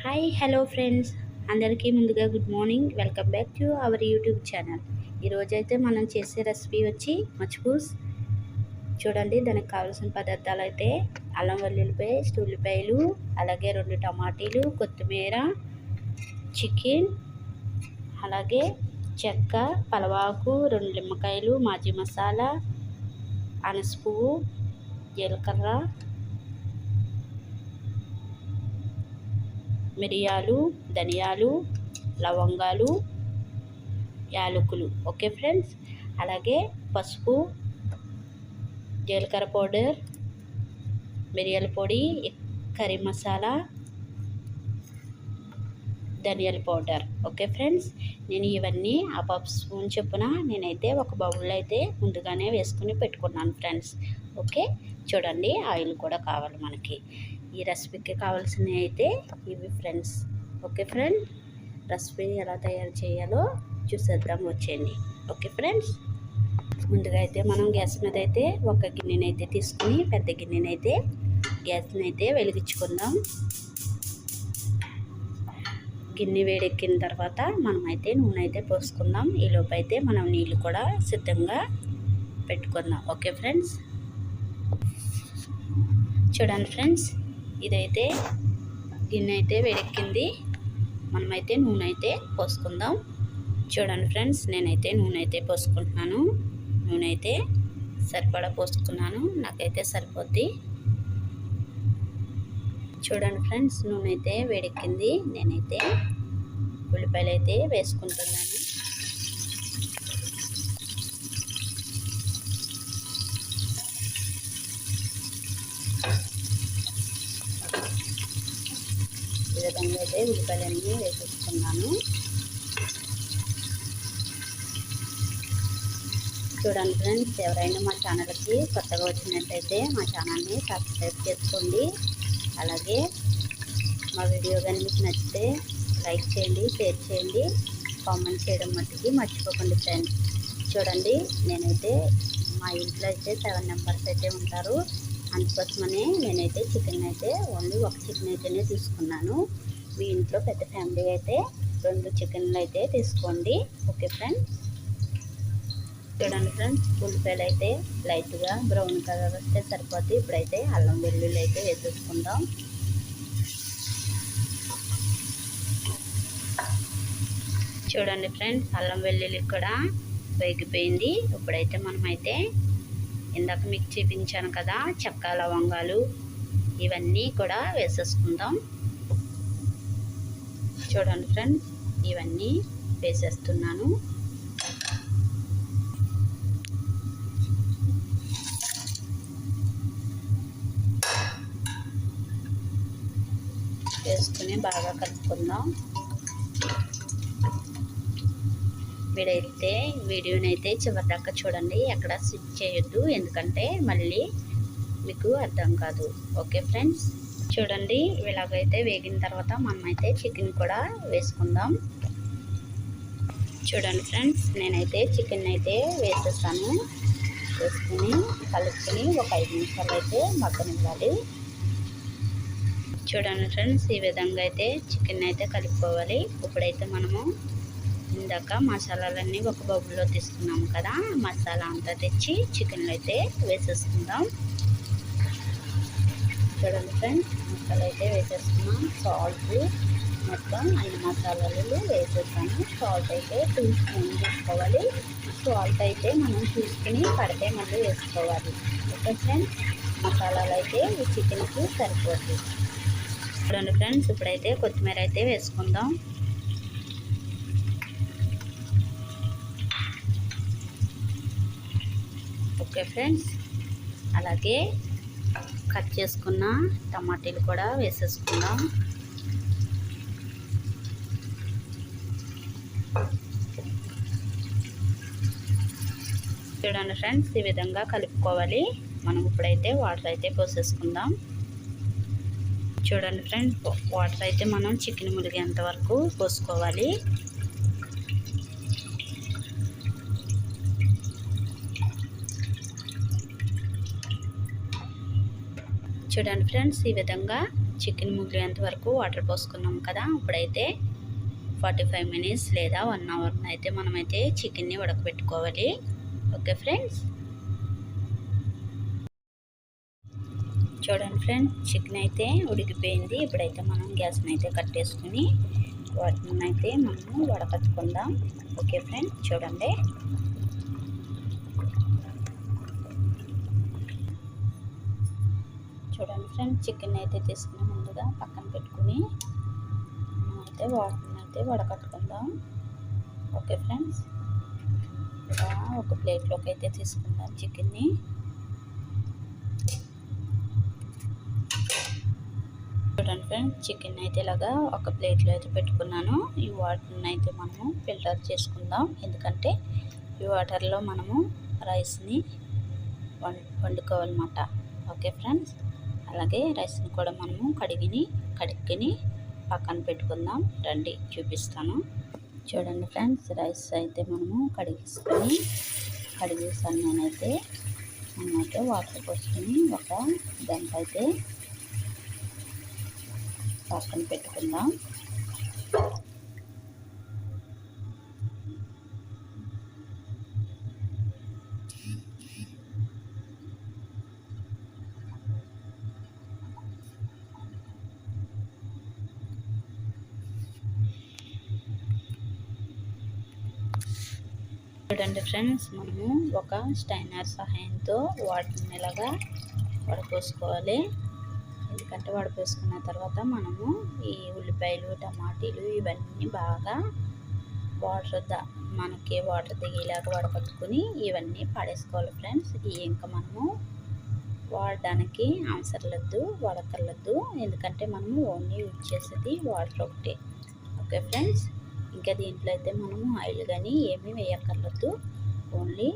Hi hello friends. అందరికీ ముందుగా good morning. Welcome back to our YouTube channel. ఈరోజైతే మనం చేసే రెసిపీ వచ్చి మచ్పూస్ చూడండి దానికి కావాల్సిన పదార్థాలు అయితే అల్లం వెల్లుల్లిపాయ ఉల్లిపాయలు అలాగే రెండు టమాటీలు కొత్తిమీర చికెన్ అలాగే చెక్క పలవాకు రెండు నిమ్మకాయలు మాజీ మసాలా అనస పువ్వు జీలకర్ర మిరియాలు ధనియాలు లవంగాలు యాలకులు. Okay friends? అలాగే పసుపు జీలకర్ర పౌడర్ మిరియాల పొడి కర్రీ మసాలా ధనియాల పౌడర్. Okay friends? నేను ఇవన్నీ ఆ పప్పు స్పూన్ చొప్పున నేనైతే ఒక బౌల్లో అయితే ముందుగానే వేసుకుని పెట్టుకున్నాను ఫ్రెండ్స్. ఓకే? చూడండి ఆయిల్ కూడా కావాలి మనకి. ఈ రెసిపీకి కావాల్సినవి అయితే ఇవి ఫ్రెండ్స్. Okay friend? రెసిపీ ఎలా తయారు చేయాలో చూసేద్దాం వచ్చేయండి. Okay friends? ముందుగా అయితే మనం గ్యాస్ మీద అయితే ఒక గిన్నెనైతే తీసుకుని పెద్ద గిన్నెనైతే గ్యాస్ని అయితే వెలిగించుకుందాం. గిన్నె వేడెక్కిన తర్వాత మనం అయితే నూనె అయితే పోసుకుందాం. ఈలోపు అయితే మనం నీళ్ళు కూడా సిద్ధంగా పెట్టుకుందాం. Okay friends? చూడండి ఫ్రెండ్స్ ఇదైతే గిన్నె అయితే వేడెక్కింది. మనమైతే నూనె అయితే పోసుకుందాం. చూడండి ఫ్రెండ్స్ నేనైతే నూనె అయితే పోసుకుంటున్నాను. నూనె అయితే సరిపడా పోసుకున్నాను. నాకైతే సరిపోద్ది. చూడండి ఫ్రెండ్స్ నూనె అయితే వేడెక్కింది. నేనైతే ఉల్లిపాయలు అయితే వేసుకుంటున్నాను. ఈ విధంగా అయితే ఉల్లిపాయలన్నీ వేసేసుకున్నాను. చూడండి ఫ్రెండ్స్ ఎవరైనా మా ఛానల్కి కొత్తగా వచ్చినట్టయితే మా ఛానల్ని సబ్స్క్రైబ్ చేసుకోండి. అలాగే మా వీడియో కానీ మీకు నచ్చితే లైక్ చేయండి షేర్ చేయండి కామెంట్ చేయడం మట్టుకి మర్చిపోకండి ఫ్రెండ్స్. చూడండి నేనైతే మా ఇంట్లో అయితే సెవెన్ మెంబర్స్ అయితే ఉంటారు. అందుకోసమనే నేనైతే చికెన్ అయితే ఓన్లీ ఒక చికెన్ అయితేనే తీసుకున్నాను. మీ ఇంట్లో పెద్ద ఫ్యామిలీ అయితే రెండు చికెన్లు అయితే తీసుకోండి. Okay friends? చూడండి ఫ్రెండ్స్ ఉల్లిపాయలు అయితే లైట్గా బ్రౌన్ కలర్ వస్తే సరిపోద్ది. ఇప్పుడైతే అల్లం వెల్లుల్లి అయితే వేసేసుకుందాం. చూడండి ఫ్రెండ్స్ అల్లం వెల్లుల్లి కూడా వేగిపోయింది. ఇప్పుడైతే మనమైతే ఇందాక మీకు చూపించాను కదా చెక్క లవంగాలు ఇవన్నీ కూడా వేసేసుకుందాం. చూడండి ఫ్రెండ్స్ ఇవన్నీ వేసేస్తున్నాను. వేసుకుని బాగా కలుపుకుందాం. వీడైతే వీడియోనైతే చివరిదాకా చూడండి. ఎక్కడ స్విచ్ చేయొద్దు. ఎందుకంటే మళ్ళీ మీకు అర్థం కాదు. Okay friends? చూడండి. ఇలాగైతే వేగిన తర్వాత మనమైతే చికెన్ కూడా వేసుకుందాం. చూడండి ఫ్రెండ్స్. నేనైతే చికెన్ అయితే వేసేస్తాను వేసుకుని కలుపుకొని ఒక ఐదు నిమిషాలు అయితే మగ్గనివ్వాలి. చూడండి ఫ్రెండ్స్. ఈ విధంగా అయితే చికెన్ అయితే కలుపుకోవాలి. ఇప్పుడైతే మనము ఇందాక మసాలాలన్నీ ఒక బబుల్లో తీసుకున్నాము కదా మసాలా అంతా తెచ్చి చికెన్లో అయితే వేసేసుకుందాం. చూడండి ఫ్రెండ్స్ మసాలా అయితే వేసేసుకున్నాం. సాల్ట్ మొత్తం అన్ని మసాలాలు వేసేసాను. సాల్ట్ అయితే టూ స్పూన్ తీసుకోవాలి సాల్ట్ అయితే మనం చూసుకుని పడితే మళ్ళీ వేసుకోవాలి. Okay friends? మసాలాలు అయితే ఈ చికెన్కి సరిపోతుంది చూడండి ఫ్రెండ్స్ ఇప్పుడైతే కొత్తిమీర అయితే వేసుకుందాం. Okay friends. అలాగే కట్ చేసుకున్న టమాటీలు కూడా వేసేసుకుందాం. చూడండి ఫ్రెండ్స్ ఈ విధంగా కలుపుకోవాలి. మనం ఇప్పుడైతే వాటర్ అయితే పోసేసుకుందాం. చూడండి ఫ్రెండ్స్ వాటర్ అయితే మనం చికెన్ ములిగేంత వరకు పోసుకోవాలి. చూడండి ఫ్రెండ్స్ ఈ విధంగా చికెన్ ముగిలేంత వరకు వాటర్ పోసుకున్నాం కదా. ఇప్పుడైతే ఫార్టీ ఫైవ్ మినిట్స్ లేదా వన్ అవర్ అయితే మనమైతే చికెన్ని ఉడకబెట్టుకోవాలి ఓకే ఫ్రెండ్స్? చూడండి ఫ్రెండ్స్ చికెన్ అయితే ఉడికిపోయింది. ఇప్పుడైతే మనం గ్యాస్ని అయితే కట్టేసుకుని వాటిని అయితే మనము వడకట్టుకుందాం. ఓకే ఫ్రెండ్స్ చూడండి. చూడండి ఫ్రెండ్స్ చికెన్ అయితే తీసుకుని ముందుగా పక్కన పెట్టుకుని. అయితే వాటర్ని అయితే వడకట్టుకుందాం. Okay friends? ఇలా ఒక ప్లేట్లోకి అయితే తీసుకుందాం చికెన్ని చూడండి ఫ్రెండ్స్ చికెన్ అయితే ఇలాగా ఒక ప్లేట్లో అయితే పెట్టుకున్నాను. ఈ వాటర్ని అయితే మనము ఫిల్టర్ చేసుకుందాం. ఎందుకంటే ఈ వాటర్లో మనము రైస్ని వండుకోవాలన్నమాట ఓకే ఫ్రెండ్స్? అలాగే రైస్ని కూడా మనము కడిగిని కడిగిని పక్కన పెట్టుకుందాం. రండి చూపిస్తాను. చూడండి ఫ్రెండ్స్ రైస్ అయితే మనము కడిగిసుకొని కడిగేసాను నేనైతే. మనమైతే వాటర్ పోసుకొని ఒక గంట అయితే పక్కన పెట్టుకుందాం. చూడండి ఫ్రెండ్స్ మనము ఒక స్టైనర్ సహాయంతో వాటిని ఇలాగా వడపోసుకోవాలి. ఎందుకంటే వడపోసుకున్న తర్వాత మనము ఈ ఉల్లిపాయలు టమాటీలు ఇవన్నీ బాగా వాటర్ మనకి వాటర్ దిగేలాగా వడకట్టుకుని ఇవన్నీ పడేసుకోవాలి ఫ్రెండ్స్. ఇవి ఇంకా మనము వాడడానికి అవసరలద్దు వడకర్లేదు ఎందుకంటే మనము ఓన్లీ యూజ్ చేసేది వాటర్ ఒకటే. Okay friends? ఇంకా దీంట్లో అయితే మనము ఆయిల్ కానీ ఏమీ వేయక్కర్లేదు. ఓన్లీ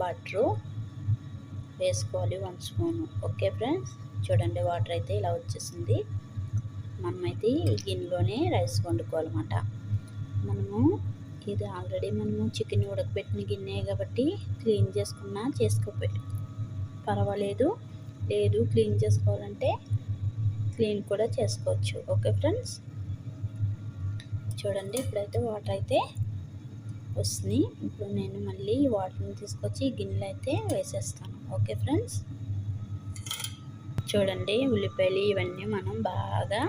బటరు వేసుకోవాలి వన్ స్పూను. Okay friends? చూడండి వాటర్ అయితే ఇలా వచ్చేసింది. మనమైతే ఈ గిన్నెలోనే రైస్ వండుకోవాలన్నమాట. మనము ఇది ఆల్రెడీ మనము చికెన్ ఉడకబెట్టిన గిన్నె కాబట్టి క్లీన్ చేసుకున్నా చేసుకోపెట్టి పర్వాలేదు. లేదు క్లీన్ చేసుకోవాలంటే క్లీన్ కూడా చేసుకోవచ్చు. Okay friends? చూడండి. ఇప్పుడైతే వాటర్ అయితే వస్తుంది. ఇప్పుడు నేను మళ్ళీ వాటర్ని తీసుకొచ్చి గిన్నెలు అయితే వేసేస్తాను. Okay friends? చూడండి ఉల్లిపాయలు ఇవన్నీ మనం బాగా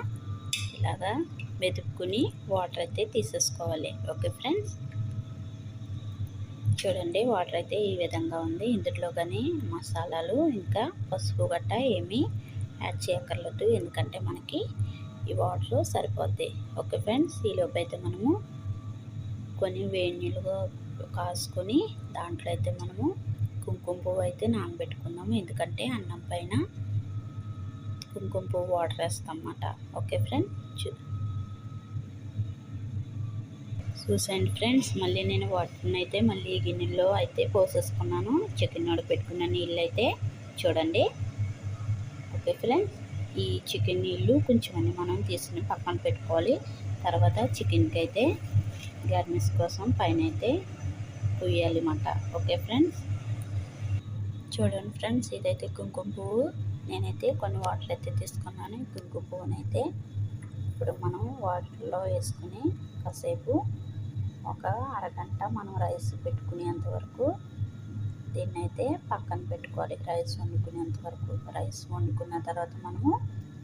ఇలాగా వెతుక్కుని వాటర్ అయితే తీసేసుకోవాలి. Okay friends? చూడండి వాటర్ అయితే ఈ విధంగా ఉంది. ఇందులో కానీ మసాలాలు ఇంకా పసుపు గట్ట ఏమీ యాడ్ చేయక్కర్లేదు. ఎందుకంటే మనకి ఈ వాటర్ సరిపోద్ది. ఓకే ఫ్రెండ్స్ ఈలోపు అయితే మనము కొన్ని వేడి నీళ్ళుగా కాసుకొని దాంట్లో అయితే మనము కుంకుమ పువ్వు అయితే నానబెట్టుకుందాము. ఎందుకంటే అన్నం పైన కుంకుమ పువ్వు వాటర్ వేస్తాం అన్నమాట ఓకే ఫ్రెండ్స్ చూసండి ఫ్రెండ్స్. మళ్ళీ నేను వాటర్ని అయితే మళ్ళీ గిన్నెలో అయితే పోసేసుకున్నాను. చికెన్ పెట్టుకున్న నీళ్ళు అయితే చూడండి. Okay friends. ఈ చికెన్ నీళ్ళు కొంచెం అన్ని మనం తీసుకుని పక్కన పెట్టుకోవాలి. తర్వాత చికెన్కి అయితే గార్నిష్ కోసం పైన అయితే పుయ్యాలి అన్నమాట. Okay friends? చూడండి ఫ్రెండ్స్ ఇదైతే కుంకుమ పువ్వు. నేనైతే కొన్ని వాటర్ అయితే తీసుకున్నాను. కుంకుమ పువ్వునైతే ఇప్పుడు మనం వాటర్లో వేసుకుని కాసేపు ఒక అరగంట మనం రైస్ పెట్టుకునేంత వరకు దీన్ని అయితే పక్కన పెట్టుకోవాలి. రైస్ వండుకునేంత వరకు రైస్ వండుకున్న తర్వాత మనము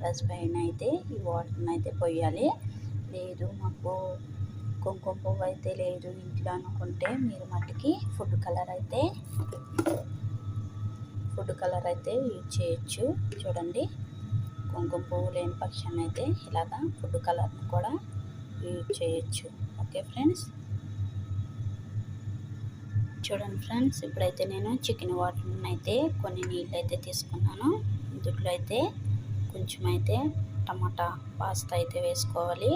రైస్ పైన అయితే ఈ వాటర్ని అయితే పోయాలి. లేదు మాకు కుంకుమ పువ్వు అయితే లేదు ఇంట్లో అనుకుంటే మీరు మట్టికి ఫుడ్ కలర్ అయితే ఫుడ్ కలర్ అయితే యూజ్ చేయొచ్చు. చూడండి కుంకుమ పువ్వు లేని పక్షాన్ని అయితే ఇలాగా ఫుడ్ కలర్ని కూడా యూజ్ చేయొచ్చు. Okay friends? చూడండి ఫ్రెండ్స్ ఇప్పుడైతే నేను చికెన్ వాటర్ అయితే కొన్ని నీళ్ళు అయితే తీసుకున్నాను. ఇందులో అయితే కొంచెం అయితే టమాటా పాస్తా అయితే వేసుకోవాలి.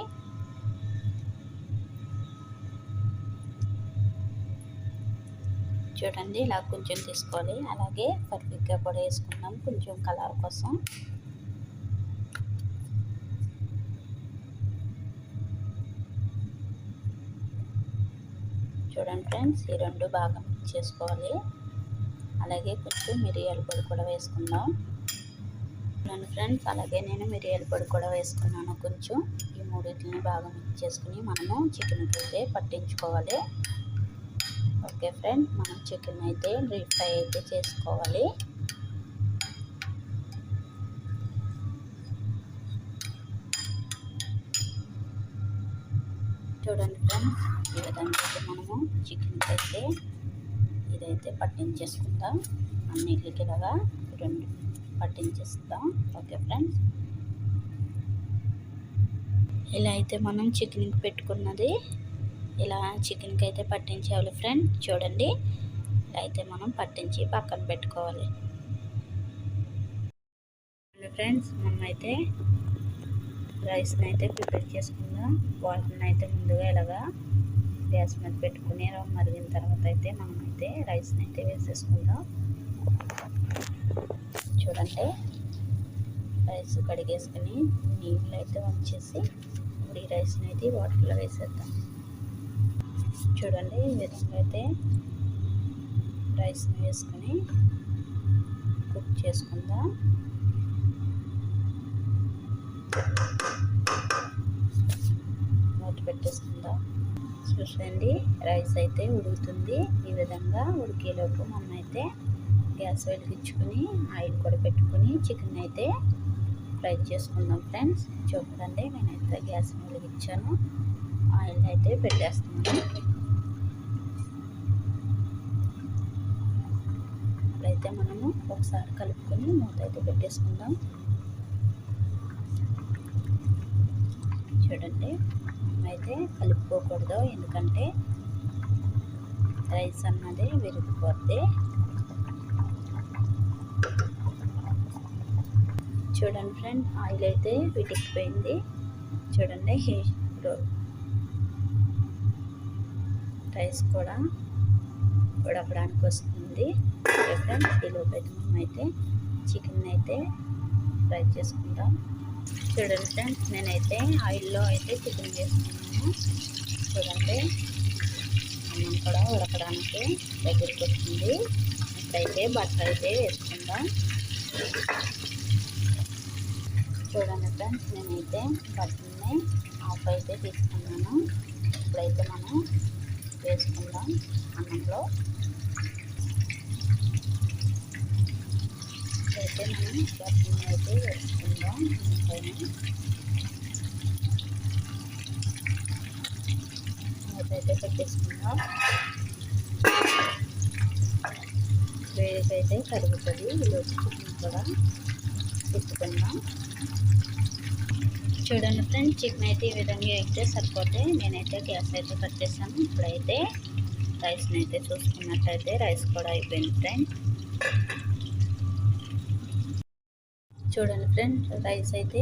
చూడండి ఇలా కొంచెం తీసుకోవాలి. అలాగే పర్ఫెక్ట్గా కూడా వేసుకుందాం కొంచెం కలర్ కోసం. చూడండి ఫ్రెండ్స్ ఈ రెండు బాగా మిక్స్ చేసుకోవాలి. అలాగే కొంచెం మిరియాల పొడి కూడా వేసుకుందాం. నన్ను ఫ్రెండ్స్ అలాగే నేను మిరియాల పొడి కూడా వేసుకున్నాను. కొంచెం ఈ మూడింటిని బాగా మిక్స్ చేసుకుని మనము చికెన్ అయితే పట్టించుకోవాలి. ఓకే ఫ్రెండ్ మనం చికెన్ అయితే డీప్ ఫ్రై అయితే చేసుకోవాలి. చూడండి ఫ్రెండ్స్ ఈ విధంగా మనము చికెన్ అయితే ఇదైతే పట్టించేసుకుందాం అన్నిటికి ఇలాగా రెండు పట్టించేస్తాం ఓకే ఫ్రెండ్స్. ఇలా అయితే మనం చికెన్కి పెట్టుకున్నది ఇలా చికెన్కి అయితే పట్టించేవాలి ఫ్రెండ్. చూడండి. ఇలా అయితే మనం పట్టించి పక్కన పెట్టుకోవాలి. ఫ్రెండ్స్ మనమైతే రైస్ని అయితే ప్రిపేర్ చేసుకుందాం. వాటర్ని అయితే ముందుగా ఇలాగా గ్యాస్ మీద పెట్టుకుని మరిగిన తర్వాత అయితే మనమైతే రైస్ని అయితే వేసేసుకుందాం. చూడండి రైస్ కడిగేసుకుని నీళ్ళు అయితే వంచేసి ఇప్పుడు ఈ రైస్ని అయితే వాటర్లో వేసేద్దాం. చూడండి ఈ విధంగా అయితే రైస్ని వేసుకొని కుక్ చేసుకుందాం. మూత పెట్టేసుకుందాం. చూసండి రైస్ అయితే ఉడుకుతుంది. ఈ విధంగా ఉడికేలోపు మనం అయితే గ్యాస్ వెలిగించుకొని ఆయిల్ కూడా పెట్టుకుని చికెన్ అయితే ఫ్రై చేసుకుందాం ఫ్రెండ్స్. చూడండి నేనైతే గ్యాస్ వెలిగించాను ఆయిల్ అయితే పెట్టేస్తున్నాను. ఇప్పుడైతే మనము ఒకసారి కలుపుకొని మూత అయితే పెట్టేసుకుందాం. చూడండి అయితే కలుపుకోకూడదు. ఎందుకంటే రైస్ అన్నది విరిగిపోద్ది. చూడండి ఫ్రెండ్ ఆయిల్ అయితే విడికిపోయింది చూడండి ఇప్పుడు రైస్ కూడా ఉడకడానికి వస్తుంది. ఫ్రెండ్ ఫ్రెండ్స్ ఈలోపు అయితే మేమైతే చికెన్ అయితే ఫ్రై చేసుకుంటాం. చూడండి ఫ్రెండ్స్ నేనైతే ఆయిల్లో అయితే చికెన్ వేసుకున్నాను చూడండి. అన్నం కూడా ఉడకడానికి దగ్గరికి వచ్చింది ఇప్పుడైతే బట్ట అయితే వేసుకుందాం. చూడండి ఫ్రెండ్స్ నేనైతే బట్టని ఆఫ్ అయితే తీసుకున్నాను. ఇప్పుడైతే మనం వేసుకుందాం అన్నంలో. అయితే మనం బట్టని అయితే వేసుకుందాం. పైన అయితే పెట్టేసుకుందాం. వేడికైతే కరుగుతుంది. ఈరోజు చికెన్ కూడా పెట్టుకుందాం. చూడండి ఫ్రెండ్స్ చికెన్ అయితే ఈ విధంగా అయితే సరిపోతే నేనైతే గ్యాస్ అయితే కట్టేసాను ఇప్పుడైతే రైస్ని అయితే చూసుకున్నట్లయితే రైస్ కూడా అయిపోయింది ఫ్రెండ్స్. చూడండి ఫ్రెండ్ రైస్ అయితే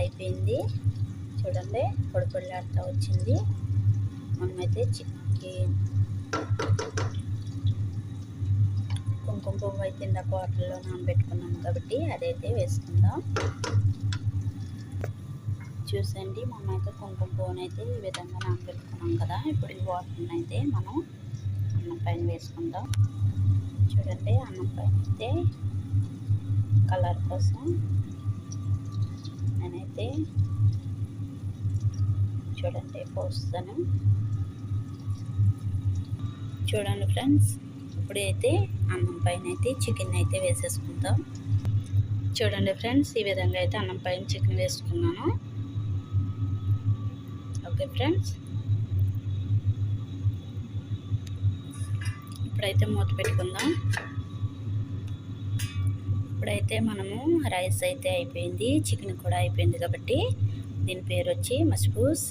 అయిపోయింది. చూడండి పొడి పొడిలాడుతూ వచ్చింది. మనమైతే చికెన్ కుంకుమ పువ్వు అయితే ఇందాక వాటర్లో నానబెట్టుకున్నాం కాబట్టి అదైతే వేసుకుందాం. చూసండి మనం అయితే కుంకుమ పువ్వును అయితే ఈ విధంగా నానబెట్టుకున్నాం కదా. ఇప్పుడు ఈ వాటర్ని అయితే మనం అన్నం పైన వేసుకుందాం. చూడండి అన్నం పైన అయితే కలర్ కోసం నేనైతే చూడండి పోస్తాను. చూడండి ఫ్రెండ్స్. ఇప్పుడైతే అన్నం పైన అయితే చికెన్ అయితే వేసేసుకుందాం. చూడండి ఫ్రెండ్స్ ఈ విధంగా అయితే అన్నం పైన చికెన్ వేసుకున్నాను. Okay friends. ఇప్పుడైతే మూత పెట్టుకుందాం. ఇప్పుడైతే మనము రైస్ అయితే అయిపోయింది. చికెన్ కూడా అయిపోయింది కాబట్టి దీని పేరు వచ్చి మస్బూస్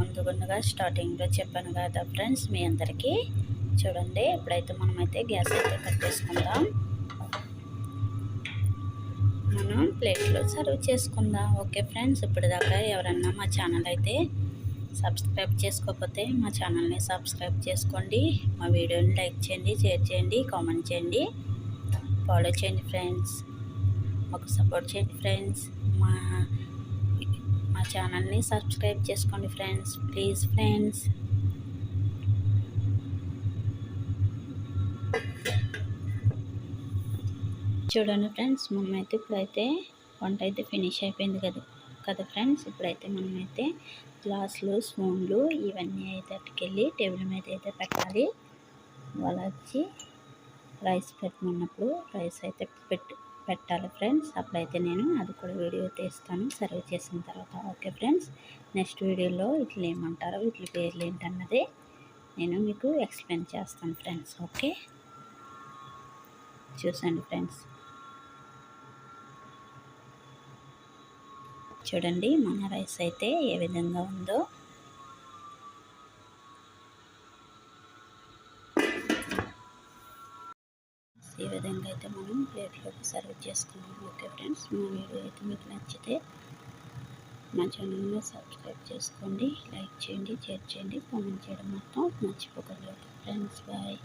ముందుగుండగా స్టార్టింగ్లో చెప్పాను కదా ఫ్రెండ్స్ మీ అందరికీ. చూడండి ఇప్పుడైతే మనమైతే గ్యాస్ అయితే కట్టేసుకుందాం మనం ప్లేట్లో సర్వ్ చేసుకుందాం. ఓకే ఫ్రెండ్స్ ఇప్పటిదాకా ఎవరన్నా మా ఛానల్ అయితే సబ్స్క్రైబ్ చేసుకోకపోతే మా ఛానల్ని సబ్స్క్రైబ్ చేసుకోండి. మా వీడియోని లైక్ చేయండి షేర్ చేయండి కామెంట్ చేయండి. ఫాలో చేయండి ఫ్రెండ్స్. మాకు సపోర్ట్ చేయండి ఫ్రెండ్స్. మా మా ఛానల్ని సబ్స్క్రైబ్ చేసుకోండి ఫ్రెండ్స్. Please friends. చూడండి ఫ్రెండ్స్ మమ్మీ అయితే ఇప్పుడైతే వంట అయితే ఫినిష్ అయిపోయింది కదా కదా ఫ్రెండ్స్. ఇప్పుడైతే మనమైతే గ్లాసులు స్పూన్లు ఇవన్నీ అయితే అట్టుకెళ్ళి టేబుల్ మీద అయితే పెట్టాలి. వాళ్ళ వచ్చి రైస్ పెట్టమన్నప్పుడు రైస్ అయితే పెట్టు పెట్టాలి ఫ్రెండ్స్. అప్పుడైతే నేను అది కూడా వీడియో తీస్తాను. సర్వ్ చేసిన తర్వాత ఓకే ఫ్రెండ్స్. నెక్స్ట్ వీడియోలో ఇట్లా ఏమంటారో వీటి పేర్లు ఏంటన్నది నేను మీకు ఎక్స్ప్లెయిన్ చేస్తాను ఫ్రెండ్స్. ఓకే? చూసండి ఫ్రెండ్స్. చూడండి మన రైస్ అయితే ఏ విధంగా ఉందో. విధంగా అయితే మనం ప్లేట్లోకి సర్వ్ చేసుకున్నాం. ఓకే ఫ్రెండ్స్ మా వీడియో అయితే మీకు నచ్చితే మా ఛానల్ని సబ్స్క్రైబ్ చేసుకోండి లైక్ చేయండి షేర్ చేయండి కామెంట్ చేయడం మొత్తం మర్చిపోకండి. Okay friends bye.